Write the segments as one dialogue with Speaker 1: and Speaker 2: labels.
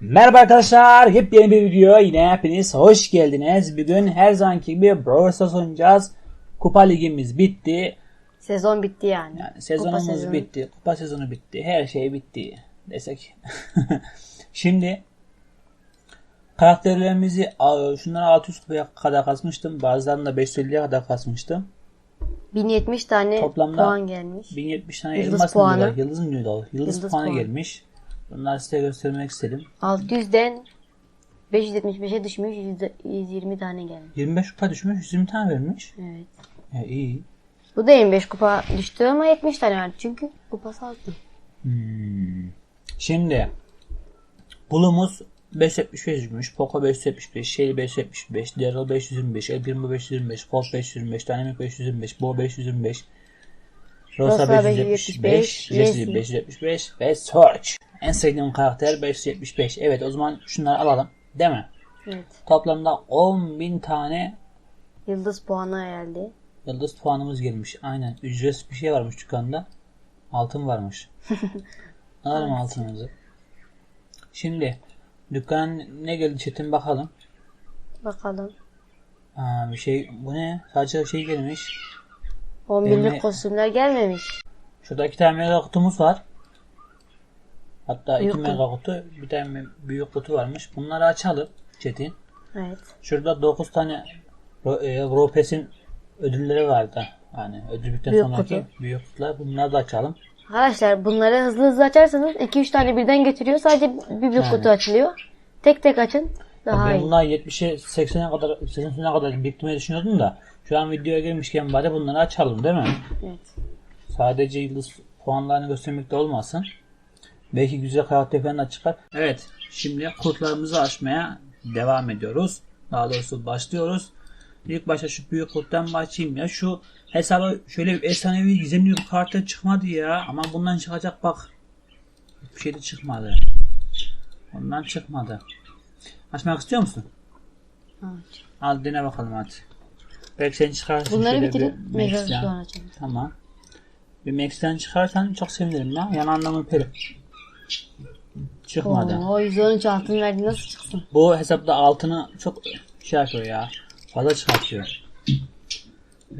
Speaker 1: Merhaba arkadaşlar, yepyeni bir video yine hepiniz hoş geldiniz. Bugün her zamanki gibi Brawl Stars oynayacağız. Kupa ligimiz bitti.
Speaker 2: Sezon bitti yani.
Speaker 1: Yani sezonumuz
Speaker 2: sezonu.
Speaker 1: bitti, kupa sezonu bitti, her şey bitti desek. Şimdi karakterlerimizi şunları 600 kupaya kadar kasmıştım. Bazılarını da 550'ye kadar kasmıştım.
Speaker 2: 1070 tane
Speaker 1: Toplamda
Speaker 2: puan gelmiş.
Speaker 1: 1070 tane
Speaker 2: Yıldız
Speaker 1: elmas
Speaker 2: puanı.
Speaker 1: mı diyorlar? Yıldız mı diyorlar? Yıldız,
Speaker 2: Yıldız
Speaker 1: puanı
Speaker 2: puanı.
Speaker 1: gelmiş. Bunları size göstermek istedim.
Speaker 2: 600'den 575'e düşmüş 100 120 tane gelmiş.
Speaker 1: 25 kupa düşmüş, 120 tane vermiş.
Speaker 2: Evet.
Speaker 1: E, iyi.
Speaker 2: Bu da 25 kupa düştü ama 70 tane var. Çünkü kupası azdı.
Speaker 1: Hmm. Şimdi Bulumuz 575 düşmüş. Poco 575, Shelly 575, Daryl 525, El Primo 525, Colt 525, Dynamic 525, Bo 525, Rosa
Speaker 2: Rosa
Speaker 1: 575,
Speaker 2: 575,
Speaker 1: Jessie
Speaker 2: Jessie.
Speaker 1: 575 ve Search. En sevdiğim karakter 575. Evet o zaman şunları alalım. Değil mi?
Speaker 2: Evet.
Speaker 1: Toplamda 10.000 tane
Speaker 2: Yıldız puanı geldi.
Speaker 1: yıldız puanımız gelmiş. Aynen. Ücretsiz bir şey varmış dükkanda. Altın varmış. Alalım altınımızı. Şimdi dükkan ne geldi Çetin bakalım.
Speaker 2: Bakalım.
Speaker 1: Aa, bir şey bu ne? Sadece şey gelmiş.
Speaker 2: 11'lik
Speaker 1: Benim-
Speaker 2: kostümler gelmemiş.
Speaker 1: Şurada iki tane mega kutumuz var. Hatta
Speaker 2: Büyük
Speaker 1: iki mega kutu, bir tane büyük kutu varmış. Bunları açalım Çetin.
Speaker 2: Evet.
Speaker 1: Şurada 9 tane e, Ropes'in ödülleri vardı. Yani ödülükten
Speaker 2: Büyük
Speaker 1: sonraki
Speaker 2: kutu.
Speaker 1: büyük kutular. Bunları da açalım.
Speaker 2: Arkadaşlar bunları hızlı hızlı açarsanız 2-3 tane birden getiriyor. Sadece bir büyük
Speaker 1: Yani.
Speaker 2: kutu açılıyor. Tek tek açın. Daha
Speaker 1: ben
Speaker 2: iyi.
Speaker 1: bunlar 70'e 80'e kadar 80'e kadar biriktirmeyi düşünüyordum da şu an videoya gelmişken bari bunları açalım değil mi?
Speaker 2: Evet.
Speaker 1: Sadece yıldız puanlarını göstermekte olmasın. Belki güzel da çıkar. Evet. Şimdi kurtlarımızı açmaya devam ediyoruz. Daha doğrusu başlıyoruz. İlk başta şu büyük kurttan başlayayım ya. Şu hesaba şöyle bir efsanevi gizemli bir karakter çıkmadı ya. Ama bundan çıkacak bak. Bir şey de çıkmadı. Ondan çıkmadı. Açmak istiyor musun?
Speaker 2: Evet.
Speaker 1: Al dene bakalım hadi. Belki sen çıkarsın.
Speaker 2: Bunları bitirip açalım.
Speaker 1: Tamam. Bir Max'ten çıkarsan çok sevinirim ya. Yan anlamı peri. Çıkmadı.
Speaker 2: Oo, 113 altın verdi nasıl çıksın?
Speaker 1: Bu hesapta altını çok şey yapıyor ya. Fazla çıkartıyor.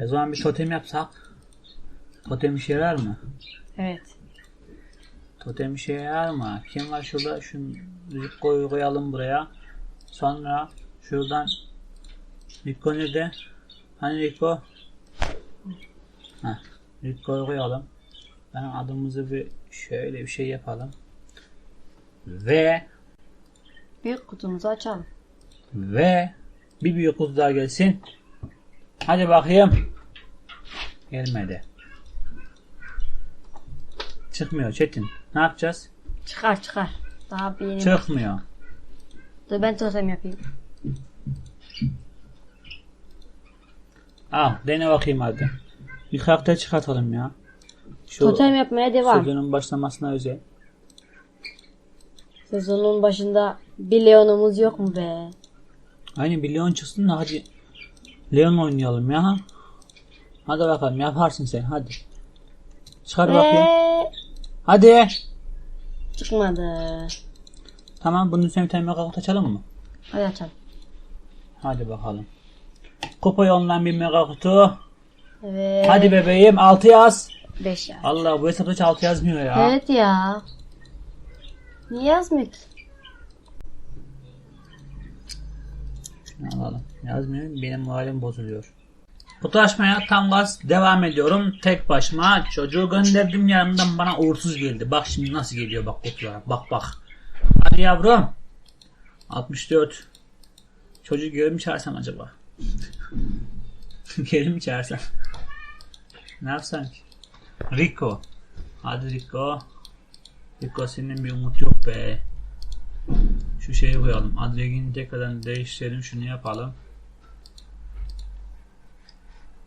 Speaker 1: O zaman bir totem yapsak. Totem işe yarar mı?
Speaker 2: Evet.
Speaker 1: Totem işe yarar mı? Kim var şurada? Şunu koy, koyalım buraya. Sonra şuradan Rico nerede? Hani Rico? Heh, Rico'yu koyalım. Ben adımızı bir şöyle bir şey yapalım. Ve
Speaker 2: Büyük kutumuzu açalım.
Speaker 1: ve bir büyük kutu daha gelsin. Hadi bakayım. Gelmedi. Çıkmıyor Çetin. Ne yapacağız?
Speaker 2: Çıkar çıkar. Daha bir yeni.
Speaker 1: Çıkmıyor.
Speaker 2: Dur ben totem yapayım.
Speaker 1: Al dene bakayım hadi. Bir karakter çıkartalım ya. Şu
Speaker 2: Totem yapmaya devam.
Speaker 1: sezonun başlamasına özel.
Speaker 2: Sezonun başında bir Leon'umuz yok mu be?
Speaker 1: Aynı bir Leon çıksın da hadi. Leon oynayalım ya. Hadi bakalım yaparsın sen hadi. Çıkar bakayım.
Speaker 2: Ve
Speaker 1: Hadi.
Speaker 2: çıkmadı.
Speaker 1: Tamam bunun üstüne bir tane mega kutu açalım mı?
Speaker 2: Hadi açalım.
Speaker 1: Hadi bakalım. Kupa yolundan bir mega kutu.
Speaker 2: Evet.
Speaker 1: Hadi bebeğim 6 yaz.
Speaker 2: 5 ya.
Speaker 1: Allah bu hesapta hiç 6 yazmıyor ya.
Speaker 2: Evet ya. Niye yazmıyor ki?
Speaker 1: Alalım. Yazmıyor. Benim moralim bozuluyor. Kutu açmaya tam gaz devam ediyorum. Tek başıma çocuğu gönderdim yanından bana uğursuz geldi. Bak şimdi nasıl geliyor bak kutulara. Bak bak. Hadi yavrum. 64. Çocuğu geri mi çağırsam acaba? geri mi çağırsam? ne yapsam ki? Rico. Hadi Rico. Senin bir umut yok be. Şu şeyi koyalım. Adregini tekrardan değiştirelim. Şunu yapalım.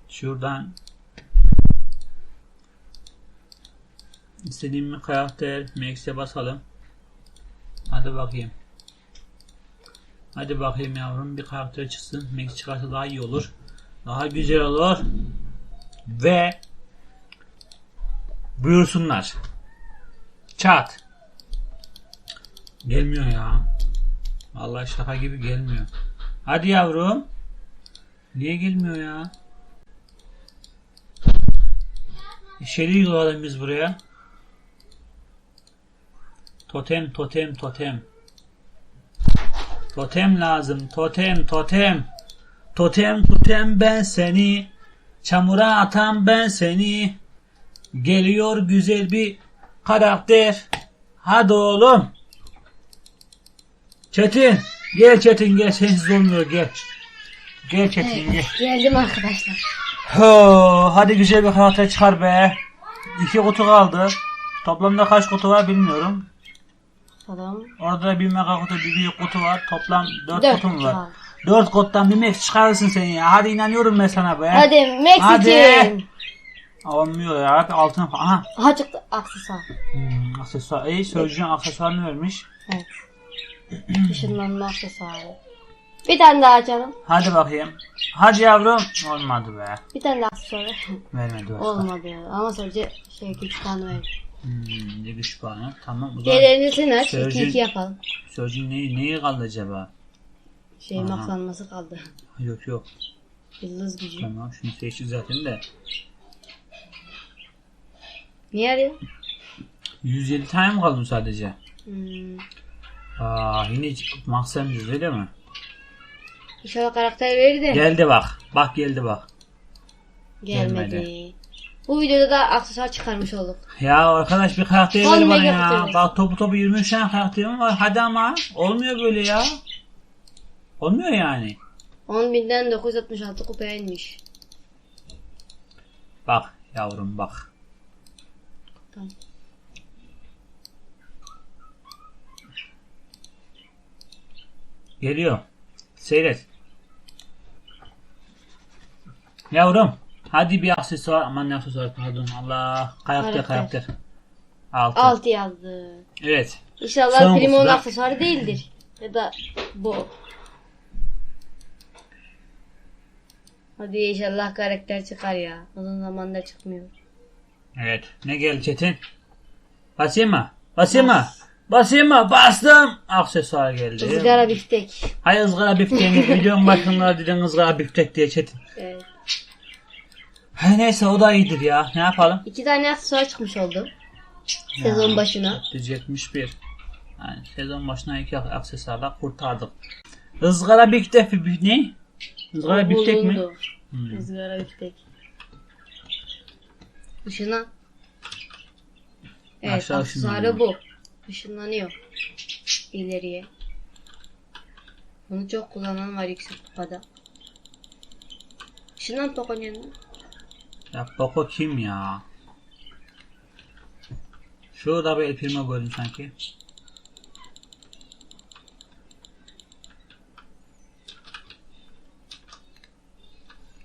Speaker 1: Şuradan istediğim bir karakter Max'e basalım. Hadi bakayım. Hadi bakayım yavrum bir karakter çıksın. Max çıkarsa daha iyi olur. Daha güzel olur. Ve buyursunlar. Çat. Gelmiyor ya. Vallahi şaka gibi gelmiyor. Hadi yavrum. Niye gelmiyor ya? İçeri yığılalım biz buraya. Totem, totem, totem. Totem lazım. Totem, totem. Totem, totem ben seni. Çamura atan ben seni. Geliyor güzel bir karakter. Hadi oğlum. Çetin. Gel Çetin gel. Sensiz olmuyor gel. Gel Çetin gel.
Speaker 2: Geldim arkadaşlar.
Speaker 1: Ho, hadi güzel bir karakter çıkar be. İki kutu kaldı. Toplamda kaç kutu var bilmiyorum.
Speaker 2: Tamam.
Speaker 1: Orada bir mega kutu, bir büyük kutu var. Toplam dört,
Speaker 2: Dört
Speaker 1: kutum
Speaker 2: kutu
Speaker 1: var.
Speaker 2: var.
Speaker 1: Dört kuttan bir max çıkarırsın sen ya. Hadi inanıyorum ben sana be.
Speaker 2: Hadi Max
Speaker 1: Hadi.
Speaker 2: için.
Speaker 1: Olmuyor ya. Altın Aha.
Speaker 2: Aha çıktı aksesuar.
Speaker 1: Hmm, aksesuar. İyi sözcüğün aksesuarını vermiş.
Speaker 2: Evet. Işınlanma aksesuarı. Bir tane daha açalım.
Speaker 1: Hadi bakayım. Hadi yavrum. Olmadı be.
Speaker 2: Bir tane daha aksesuarı.
Speaker 1: Vermedi başka.
Speaker 2: Olmadı ya. Ama sadece şey güç puanı ver.
Speaker 1: Hmm, ne güç puanı. Tamam. O zaman
Speaker 2: Şeylerini sen aç.
Speaker 1: Sözcüğün-
Speaker 2: 2-2 yapalım.
Speaker 1: sözcüğün neyi, neyi kaldı acaba?
Speaker 2: Şey
Speaker 1: Aha.
Speaker 2: maksanması kaldı.
Speaker 1: Yok yok.
Speaker 2: Yıldız gücü.
Speaker 1: Tamam şunu seçtik zaten de.
Speaker 2: Niye arıyor?
Speaker 1: 107 tane mi kaldı sadece?
Speaker 2: Hmm.
Speaker 1: Aa yine maksamız öyle mi?
Speaker 2: İnşallah karakter verir de.
Speaker 1: Geldi bak. Bak geldi bak.
Speaker 2: Gelmedi.
Speaker 1: gelmedi.
Speaker 2: Bu videoda da aksesuar çıkarmış olduk.
Speaker 1: Ya arkadaş bir karakter ver bana ya. Bak topu topu 23 tane karakterim var. Hadi ama. Olmuyor böyle ya. Olmuyor yani.
Speaker 2: 10.000'den 966 kupaya inmiş.
Speaker 1: Bak yavrum bak.
Speaker 2: Tamam.
Speaker 1: Geliyor. Seyret. Yavrum. Hadi bir aksesuar. Aman ne aksesuar pardon. Allah. Karakter.
Speaker 2: karakter.
Speaker 1: Altı.
Speaker 2: 6 yazdı.
Speaker 1: Evet.
Speaker 2: İnşallah
Speaker 1: Son
Speaker 2: Primo'nun
Speaker 1: kutuda-
Speaker 2: aksesuarı değildir. Ya da bu. Hadi inşallah karakter çıkar ya. Uzun zamandır çıkmıyor.
Speaker 1: Evet. Ne geldi Çetin? Basayım mı? Basayım mı? Basayım mı? Bastım. Aksesuar geldi.
Speaker 2: Izgara biftek.
Speaker 1: Hay ızgara bifteğini videonun başında dedin ızgara biftek diye Çetin.
Speaker 2: Evet.
Speaker 1: Hay neyse o da iyidir ya. Ne yapalım?
Speaker 2: İki tane aksesuar çıkmış oldu. Sezon başına.
Speaker 1: 471. Yani sezon başına iki ak- aksesuarla kurtardık. Izgara biftek ne? Izgara biftek mi? Hmm.
Speaker 2: Izgara biftek. Işına. Evet
Speaker 1: Aşağı
Speaker 2: aksesuarı bu. Işınlanıyor. İleriye. Bunu çok kullanan var yüksek kupada. Işınlan Poco'nun yanına.
Speaker 1: Ya Poco kim ya? Şurada bir El Primo gördüm sanki.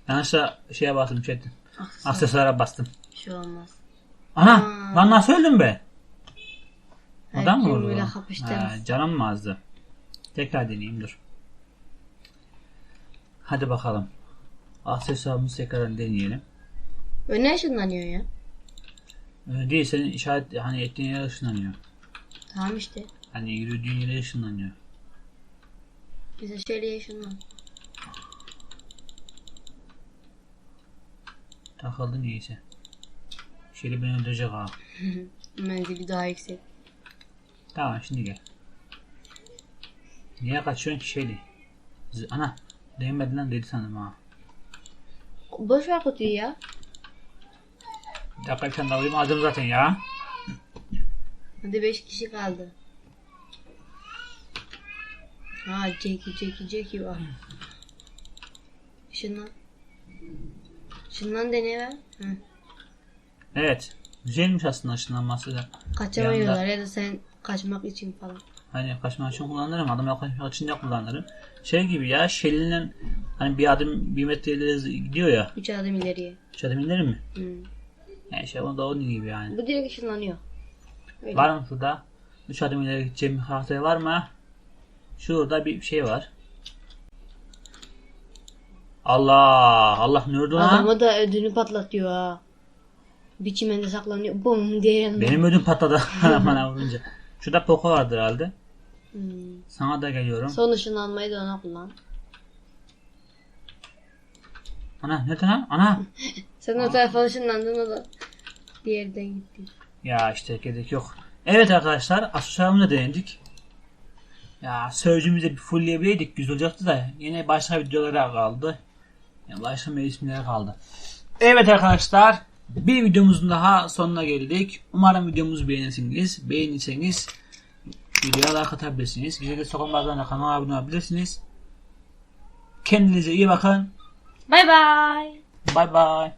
Speaker 1: Yanlışla şeye bastım Çetin.
Speaker 2: Aksesuar.
Speaker 1: Aksesuara bastım.
Speaker 2: Şey olmaz.
Speaker 1: Ana!
Speaker 2: Aa.
Speaker 1: Lan nasıl öldüm be? Adam mı vurdu? Ha, canım azdı? Tekrar deneyeyim dur. Hadi bakalım. Aksesuarımızı tekrar deneyelim.
Speaker 2: Öne ışınlanıyor ya.
Speaker 1: Öyle değil senin işaret hani ettiğin yere ışınlanıyor.
Speaker 2: Tamam işte.
Speaker 1: Hani yürüdüğün yere ışınlanıyor.
Speaker 2: Bize şöyle ışınlan.
Speaker 1: Takıldı neyse. Şöyle beni öldürecek ha.
Speaker 2: Menzili daha yüksek.
Speaker 1: Tamam şimdi gel. Niye kaçıyorsun ki şeydi? Ana. Değmedi lan dedi sandım ha.
Speaker 2: Boş ver kutuyu ya.
Speaker 1: Bir dakika bir tane daha aldım zaten ya.
Speaker 2: Hadi 5 kişi kaldı. Ha Jackie Jackie Jackie var. Işınlan. Işınlan dene ver. Hı.
Speaker 1: Evet. Güzelmiş aslında ışınlanması da.
Speaker 2: Kaçamıyorlar ya da sen kaçmak için falan.
Speaker 1: Hani kaçmak için kullanırım. Adam yaklaşmak için de kullanırım. Şey gibi ya Shelly'nin hani bir adım bir metre ileri gidiyor ya.
Speaker 2: 3 adım ileriye.
Speaker 1: Üç adım ileri mi?
Speaker 2: Hı.
Speaker 1: Yani şey o da onun gibi yani.
Speaker 2: Bu direkt ışınlanıyor. Öyle.
Speaker 1: Var mı şurada? Üç adım ileri gideceğim bir karakter var mı? Şurada bir şey var. Allah! Allah ne oldu lan?
Speaker 2: Adamı da ödünü patlatıyor ha. Bir çimende saklanıyor. Bum diye.
Speaker 1: Benim ödüm patladı bana vurunca. Şurada Poco vardı herhalde. Sana da geliyorum.
Speaker 2: Son ışınlanmayı da ona kullan.
Speaker 1: Ana nereden ha? Ana.
Speaker 2: Sen o tarafa ışınlandın o da diğerden gitti.
Speaker 1: Ya işte gerek yok. Evet arkadaşlar asosyalımı da denedik. Ya sözcüğümüzü bir fullleyebileydik güzel olacaktı da yine başka videolara kaldı. Yani başka mevsimlere kaldı. Evet arkadaşlar bir videomuzun daha sonuna geldik. Umarım videomuzu beğenirsiniz. Beğenirseniz videoya like atabilirsiniz. Bize de sokaklardan kanala abone olabilirsiniz. Kendinize iyi bakın.
Speaker 2: Bay bay.
Speaker 1: Bye bye.